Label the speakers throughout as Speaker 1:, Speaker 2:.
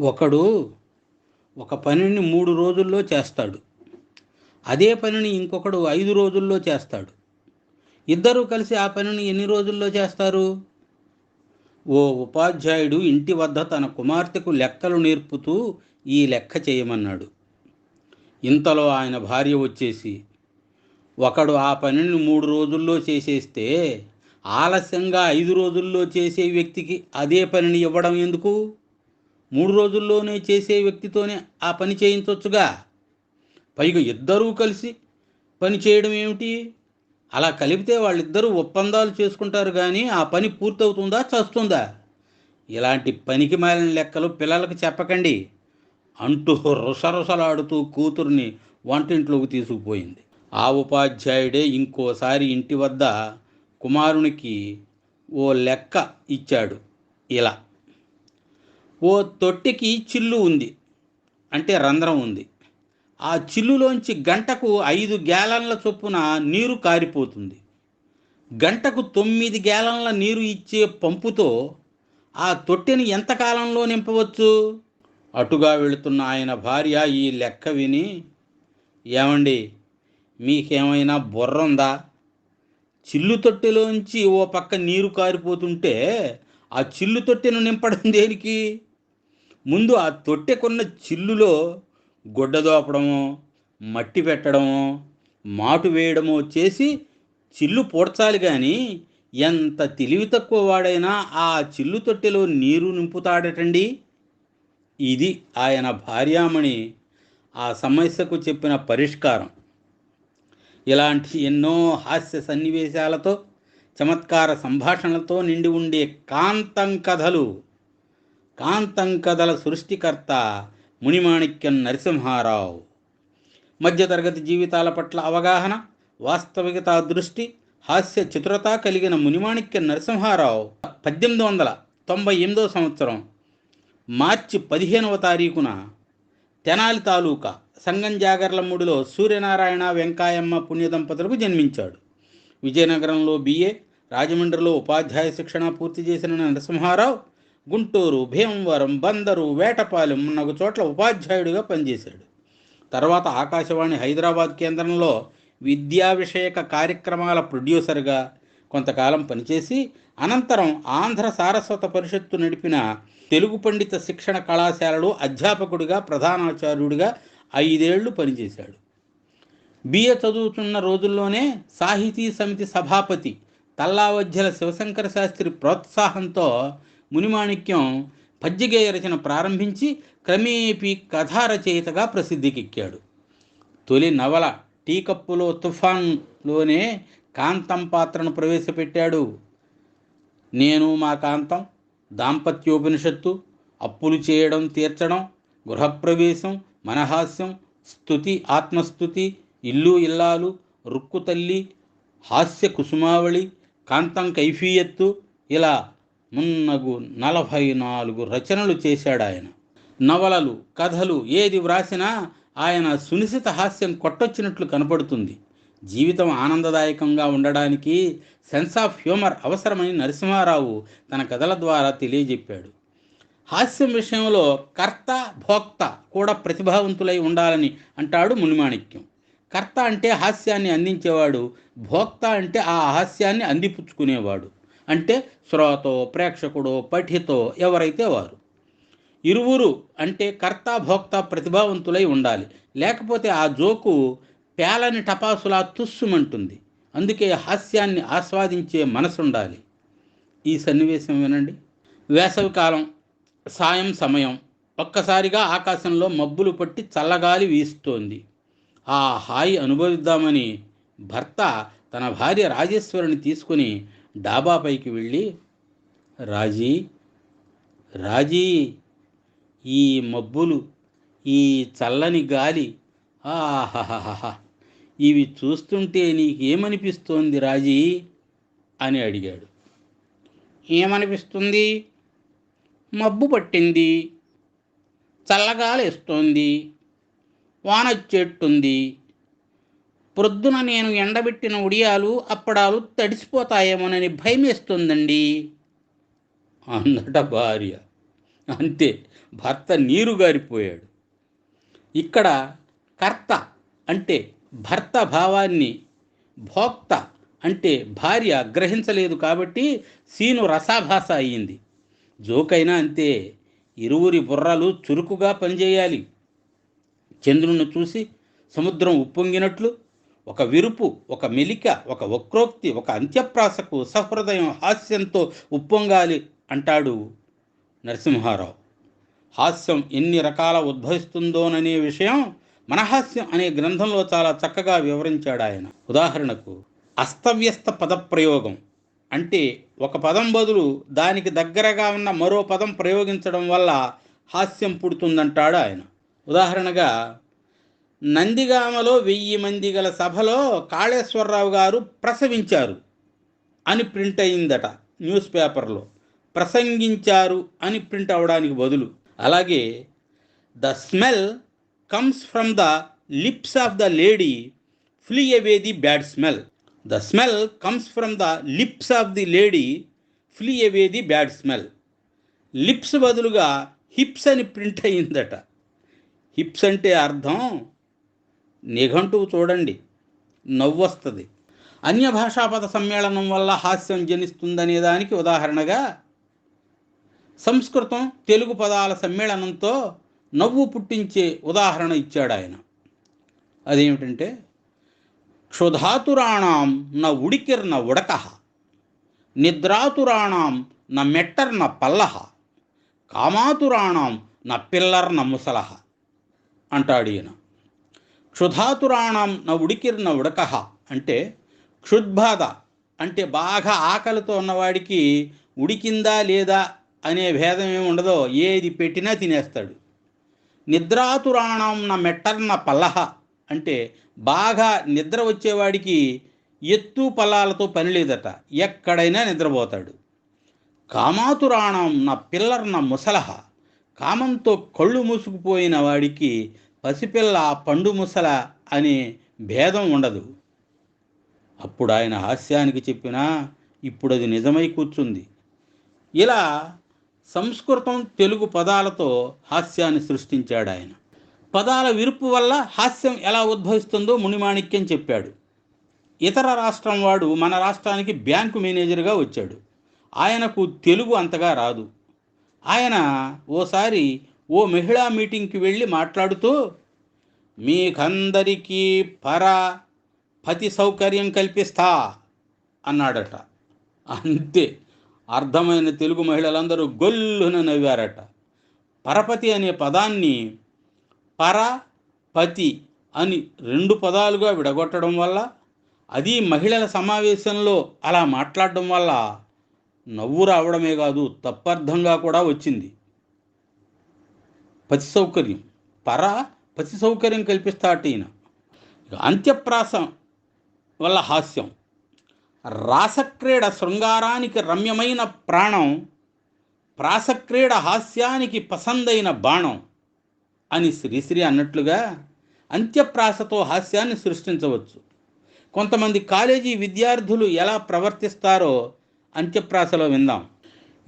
Speaker 1: ఒకడు ఒక పనిని మూడు రోజుల్లో చేస్తాడు. అదే పనిని ఇంకొకడు ఐదు రోజుల్లో చేస్తాడు. ఇద్దరూ కలిసి ఆ పనిని ఎన్ని రోజుల్లో చేస్తారు? ఓ ఉపాధ్యాయుడు ఇంటి వద్ద తన కుమార్తెకు లెక్కలు నేర్పుతూ ఈ లెక్క చేయమన్నాడు. ఇంతలో ఆయన భార్య వచ్చేసి ఒకడు ఆ పనిని మూడు రోజుల్లో చేసేస్తే ఆలస్యంగా ఐదు రోజుల్లో చేసే వ్యక్తికి అదే పనిని ఇవ్వడం ఎందుకు? మూడు రోజుల్లోనే చేసే వ్యక్తితోనే ఆ పని చేయించవచ్చుగా పైగా ఇద్దరూ కలిసి పని చేయడం ఏమిటి? అలా కలిపితే వాళ్ళిద్దరూ ఒప్పందాలు చేసుకుంటారు కానీ ఆ పని పూర్తవుతుందా చస్తుందా? ఇలాంటి పనికి మాలిన లెక్కలు పిల్లలకు చెప్పకండి. అంటూ రుసరుసలాడుతూ కూతుర్ని వంటింట్లోకి తీసుకుపోయింది. ఆ ఉపాధ్యాయుడే ఇంకోసారి ఇంటి వద్ద కుమారునికి ఓ లెక్క ఇచ్చాడు. ఇలా. ఓ తొట్టికి చిల్లు ఉంది అంటే రంధ్రం ఉంది. ఆ చిల్లులోంచి గంటకు ఐదు గ్యాలన్ల చొప్పున నీరు కారిపోతుంది. గంటకు తొమ్మిది గ్యాలన్ల నీరు ఇచ్చే పంపుతో ఆ తొట్టెని ఎంతకాలంలో నింపవచ్చు? అటుగా వెళుతున్న ఆయన భార్య ఈ లెక్క విని ఏమండి మీకేమైనా బుర్ర ఉందా చిల్లు తొట్టెలోంచి ఓ పక్క నీరు కారిపోతుంటే ఆ చిల్లు తొట్టెను నింపడం దేనికి? ముందు ఆ తొట్టెకున్న చిల్లులో గుడ్డ దోపడమో మట్టి పెట్టడమో మాటు వేయడమో చేసి చిల్లు పూడ్చాలి కానీ ఎంత తెలివి తక్కువ వాడైనా ఆ చిల్లు తొట్టెలో నీరు నింపుతాడటండి. ఇది ఆయన భార్యామణి ఆ సమస్యకు చెప్పిన పరిష్కారం. ఇలాంటి ఎన్నో హాస్య సన్నివేశాలతో చమత్కార సంభాషణలతో నిండి ఉండే కాంతం కథలు కాంతం కథల సృష్టికర్త మునిమాణిక్యం నరసింహారావు. మధ్యతరగతి జీవితాల పట్ల అవగాహన వాస్తవికత దృష్టి హాస్య చతురత కలిగిన మునిమాణిక్య నరసింహారావు పద్దెనిమిది వందల తొంభై ఎనిమిదో సంవత్సరం మార్చి పదిహేనవ తారీఖున తెనాలి తాలూకా సంగం జాగర్లమ్ముడిలో సూర్యనారాయణ వెంకాయమ్మ పుణ్యదంపతులకు జన్మించాడు. విజయనగరంలో బిఏ రాజమండ్రిలో ఉపాధ్యాయ శిక్షణ పూర్తి చేసిన నరసింహారావు గుంటూరు భీమవరం బందరు వేటపాలెం నగు చోట్ల ఉపాధ్యాయుడిగా పనిచేశాడు. తర్వాత ఆకాశవాణి హైదరాబాద్ కేంద్రంలో విద్యా విషయక కార్యక్రమాల ప్రొడ్యూసర్గా కొంతకాలం పనిచేసి అనంతరం ఆంధ్ర సారస్వత పరిషత్తు నడిపిన తెలుగు పండిత శిక్షణ కళాశాలలో అధ్యాపకుడిగా ప్రధానాచార్యుడిగా ఐదేళ్ళు పనిచేశాడు. బిఏ చదువుతున్న రోజుల్లోనే సాహితీ సమితి సభాపతి తల్లావధ్యల శివశంకర శాస్త్రి ప్రోత్సాహంతో మునిమాణిక్యం పద్యగేయ రచన ప్రారంభించి క్రమేపీ కథారచయితగా ప్రసిద్ధికెక్కాడు. తొలి నవల టీ కప్పులో తుఫాన్లోనే కాంతం పాత్రను ప్రవేశపెట్టాడు. నేను మా కాంతం దాంపత్యోపనిషత్తు అప్పులు చేయడం తీర్చడం గృహప్రవేశం మనహాస్యం స్థుతి ఆత్మస్థుతి ఇల్లు ఇల్లాలు రుక్కు తల్లి హాస్య కుసుమావళి కాంతం కైఫీయత్తు ఇలా మున్నగు నలభై నాలుగు రచనలు చేశాడు ఆయన. నవలలు కథలు ఏది వ్రాసినా ఆయన సునిశిత హాస్యం కొట్టొచ్చినట్లు కనపడుతుంది. జీవితం ఆనందదాయకంగా ఉండడానికి సెన్స్ ఆఫ్ హ్యూమర్ అవసరమని నరసింహారావు తన కథల ద్వారా తెలియజెప్పాడు. హాస్యం విషయంలో కర్త భోక్త కూడా ప్రతిభావంతులై ఉండాలని అంటాడు మునిమాణిక్యం. కర్త అంటే హాస్యాన్ని అందించేవాడు భోక్త అంటే ఆ హాస్యాన్ని అందిపుచ్చుకునేవాడు. అంటే శ్రోతో ప్రేక్షకుడో పఠితో ఎవరైతే వారు. ఇరువురు అంటే కర్త భోక్త ప్రతిభావంతులై ఉండాలి. లేకపోతే ఆ జోకు పేలని టపాసులా తుస్సుమంటుంది. అందుకే హాస్యాన్ని ఆస్వాదించే మనసు ఉండాలి ఈ సన్నివేశం వినండి. వేసవికాలం సాయం సమయం. ఒక్కసారిగా ఆకాశంలో మబ్బులు పట్టి చల్లగాలి వీస్తోంది. ఆ హాయి అనుభవిద్దామని భర్త తన భార్య రాజేశ్వరిని తీసుకుని డాబాపైకి వెళ్ళి రాజీ రాజీ ఈ మబ్బులు ఈ చల్లని గాలి ఆహాహాహా ఇవి చూస్తుంటే నీకేమనిపిస్తోంది రాజీ? అని అడిగాడు. ఏమనిపిస్తుంది? మబ్బు పట్టింది చల్లగాలేస్తోంది వానొచ్చేట్టుంది ప్రొద్దున నేను ఎండబెట్టిన ఉడియాలు అప్పడాలు తడిసిపోతాయేమోనని భయమేస్తుందండి. అందట భార్య. అంతే. భర్త నీరు గారిపోయాడు ఇక్కడ కర్త అంటే భర్త భావాన్ని భోక్త అంటే భార్య గ్రహించలేదు కాబట్టి సీను రసాభాస అయ్యింది. జోకైనా అంతే. ఇరువురి బుర్రలు చురుకుగా పనిచేయాలి. చంద్రుణ్ణి చూసి సముద్రం ఉప్పొంగినట్లు ఒక విరుపు ఒక మెలిక ఒక వక్రోక్తి ఒక అంత్యప్రాసకు సహృదయం హాస్యంతో ఉప్పొంగాలి అంటాడు నరసింహారావు. హాస్యం ఎన్ని రకాల ఉద్భవిస్తుందోననే విషయం మనహాస్యం అనే గ్రంథంలో చాలా చక్కగా వివరించాడు ఆయన. ఉదాహరణకు అస్తవ్యస్త పదప్రయోగం అంటే ఒక పదం బదులు దానికి దగ్గరగా ఉన్న మరో పదం ప్రయోగించడం వల్ల హాస్యం పుడుతుందంటాడు ఆయన. ఉదాహరణగా నందిగామలో వెయ్యి మంది గల సభలో కాళేశ్వరరావు గారు ప్రసవించారు అని ప్రింట్ అయిందట న్యూస్ పేపర్లో. ప్రసంగించారు అని ప్రింట్ అవడానికి బదులు. అలాగే the smell comes from the lips of the lady flee away the bad smell. The smell comes from the lips of the lady flee away the bad smell. Lips బదులుగా hips అని print అయిందట. Hips అంటే అర్థం నిఘంటువు చూడండి నవ్వొస్తుంది. అన్య భాషాపద సమ్మేళనం వల్ల హాస్యం జనిస్తుందనే దానికి ఉదాహరణగా సంస్కృతం తెలుగు పదాల సమ్మేళనంతో నవ్వు పుట్టించే ఉదాహరణ ఇచ్చాడు ఆయన. అదేమిటంటే క్షుధాతురాణం న ఉడికిర్న ఉడక నిద్రాతురాణం న మెట్టర్న పల్లహ కామాతురాణం న పిల్లర్న ముసలహ అంటాడు ఈయన. క్షుధాతురాణం న ఉడికిర్న ఉడకహ అంటే క్షుద్బాధ అంటే బాగా ఆకలితో ఉన్నవాడికి ఉడికిందా లేదా అనే భేదం ఏమి ఉండదో ఏది పెట్టినా తినేస్తాడు. నిద్రాతురాణం నా మెట్టర్న పల్లహ అంటే బాగా నిద్ర వచ్చేవాడికి ఎత్తు పల్లాలతో పని లేదట ఎక్కడైనా నిద్రపోతాడు. కామాతురాణం నా పిల్లర్న ముసలహ కామంతో కళ్ళు మూసుకుపోయిన వాడికి పసిపిల్ల పండు ముసల అనే భేదం ఉండదు. అప్పుడు ఆయన హాస్యానికి చెప్పినా ఇప్పుడు అది నిజమై కూర్చుంది. ఇలా సంస్కృతం తెలుగు పదాలతో హాస్యాన్ని సృష్టించాడు ఆయన పదాల విరుపు వల్ల హాస్యం ఎలా ఉద్భవిస్తుందో మునిమాణిక్యం చెప్పాడు. ఇతర రాష్ట్రం వాడు మన రాష్ట్రానికి బ్యాంకు మేనేజర్గా వచ్చాడు. ఆయనకు తెలుగు అంతగా రాదు. ఆయన ఓసారి ఓ మహిళా మీటింగ్కి వెళ్ళి మాట్లాడుతూ మీకందరికీ పర పతి సౌకర్యం కల్పిస్తా అన్నాడట. అంతే అర్థమైన తెలుగు మహిళలందరూ గొల్లున నవ్వారట. పరపతి అనే పదాన్ని పర పతి అని రెండు పదాలుగా విడగొట్టడం వల్ల అది మహిళల సమావేశంలో అలా మాట్లాడడం వల్ల నవ్వు రావడమే కాదు తప్పర్థంగా కూడా వచ్చింది. పతి సౌకర్యం పర పతి సౌకర్యం కల్పిస్తాట ఈయన. అంత్యప్రాసం వల్ల హాస్యం. రాసక్రీడ శృంగారానికి రమ్యమైన ప్రాణం ప్రాసక్రీడ హాస్యానికి పసందైన బాణం అని శ్రీశ్రీ అన్నట్లుగా అంత్యప్రాసతో హాస్యాన్ని సృష్టించవచ్చు. కొంతమంది కాలేజీ విద్యార్థులు ఎలా ప్రవర్తిస్తారో అంత్యప్రాసలో విందాం.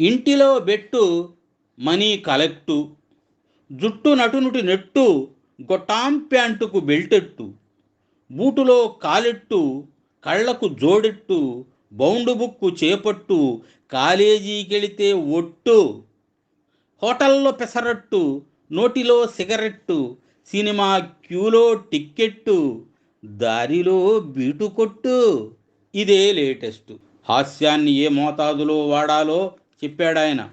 Speaker 1: ఇంటిలో బెట్టు మనీ కలెక్టు జుట్టు నటునుటి నెట్టు గొట్టాం ప్యాంటుకు బెల్టెట్టు. బూటులో కాలెట్టు కళ్ళకు జోడెట్టు బౌండు బుక్కు చేపట్టు కాలేజీకెళితే ఒట్టు. హోటల్లో పెసరట్టు నోటిలో సిగరెట్టు సినిమా క్యూలో టిక్కెట్టు దారిలో బీటు కొట్టు. ఇదే లేటెస్ట్. హాస్యాన్ని ఏ మోతాదులో వాడాలో చెప్పాడాయన.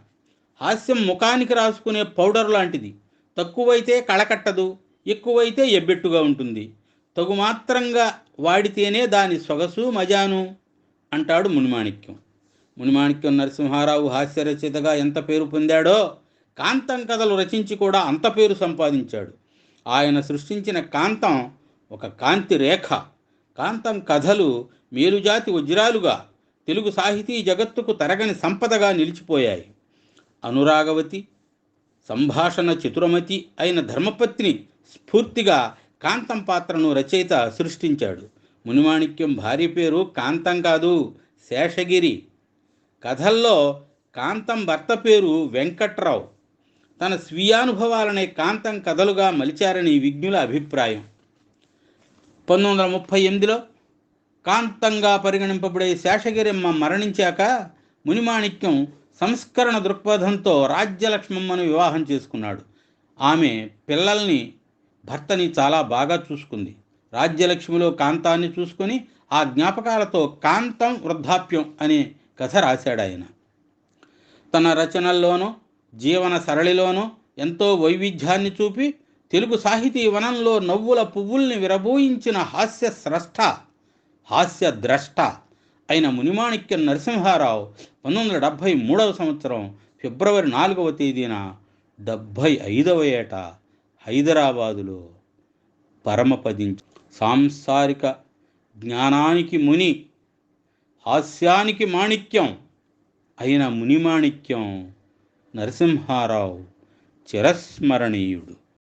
Speaker 1: హాస్యం ముఖానికి రాసుకునే పౌడర్ లాంటిది. తక్కువైతే కళకట్టదు ఎక్కువైతే ఎబ్బెట్టుగా ఉంటుంది. తగు మాత్రంగా వాడితేనే దాని సొగసు మజాను అంటాడు మునిమాణిక్యం. మునిమాణిక్యం నరసింహారావు హాస్యరచయితగా ఎంత పేరు పొందాడో కాంతం కథలు రచించి కూడా అంత పేరు సంపాదించాడు. ఆయన సృష్టించిన కాంతం ఒక కాంతి రేఖ. కాంతం కథలు మేలుజాతి వజ్రాలుగా తెలుగు సాహితీ జగత్తుకు తరగని సంపదగా నిలిచిపోయాయి. అనురాగవతి సంభాషణ చతురమతి అయిన ధర్మపత్ని స్ఫూర్తిగా కాంతం పాత్రను రచయిత సృష్టించాడు. మునిమాణిక్యం భార్య పేరు కాంతం కాదు శేషగిరి. కథల్లో కాంతం భర్త పేరు వెంకట్రావు. తన స్వీయానుభవాలనే కాంతం కథలుగా మలిచారని విజ్ఞుల అభిప్రాయం. పంతొమ్మిది వందల ముప్పై ఎనిమిదిలో కాంతంగా పరిగణింపబడే శేషగిరిమ్మ మరణించాక మునిమాణిక్యం సంస్కరణ దృక్పథంతో రాజ్యలక్ష్మమ్మను వివాహం చేసుకున్నాడు. ఆమె పిల్లల్ని భర్తని చాలా బాగా చూసుకుంది. రాజ్యలక్ష్మిలో కాంతాన్ని చూసుకొని ఆ జ్ఞాపకాలతో కాంతం వృద్ధాప్యం అనే కథ రాశాడు ఆయన. తన రచనల్లోనూ జీవన సరళిలోనూ ఎంతో వైవిధ్యాన్ని చూపి తెలుగు సాహితీ వనంలో నవ్వుల పువ్వుల్ని విరబోయించిన హాస్య స్రష్ట హాస్య ద్రష్ట అయిన మునిమాణిక్య నరసింహారావు పంతొమ్మిది వందల డెబ్భై మూడవ సంవత్సరం ఫిబ్రవరి నాలుగవ తేదీన డెబ్భై ఐదవ ఏట హైదరాబాదులో పరమపదించి సాంసారిక జ్ఞానానికి ముని హాస్యానికి మాణిక్యం అయిన మునిమాణిక్యం నరసింహారావు చిరస్మరణీయుడు.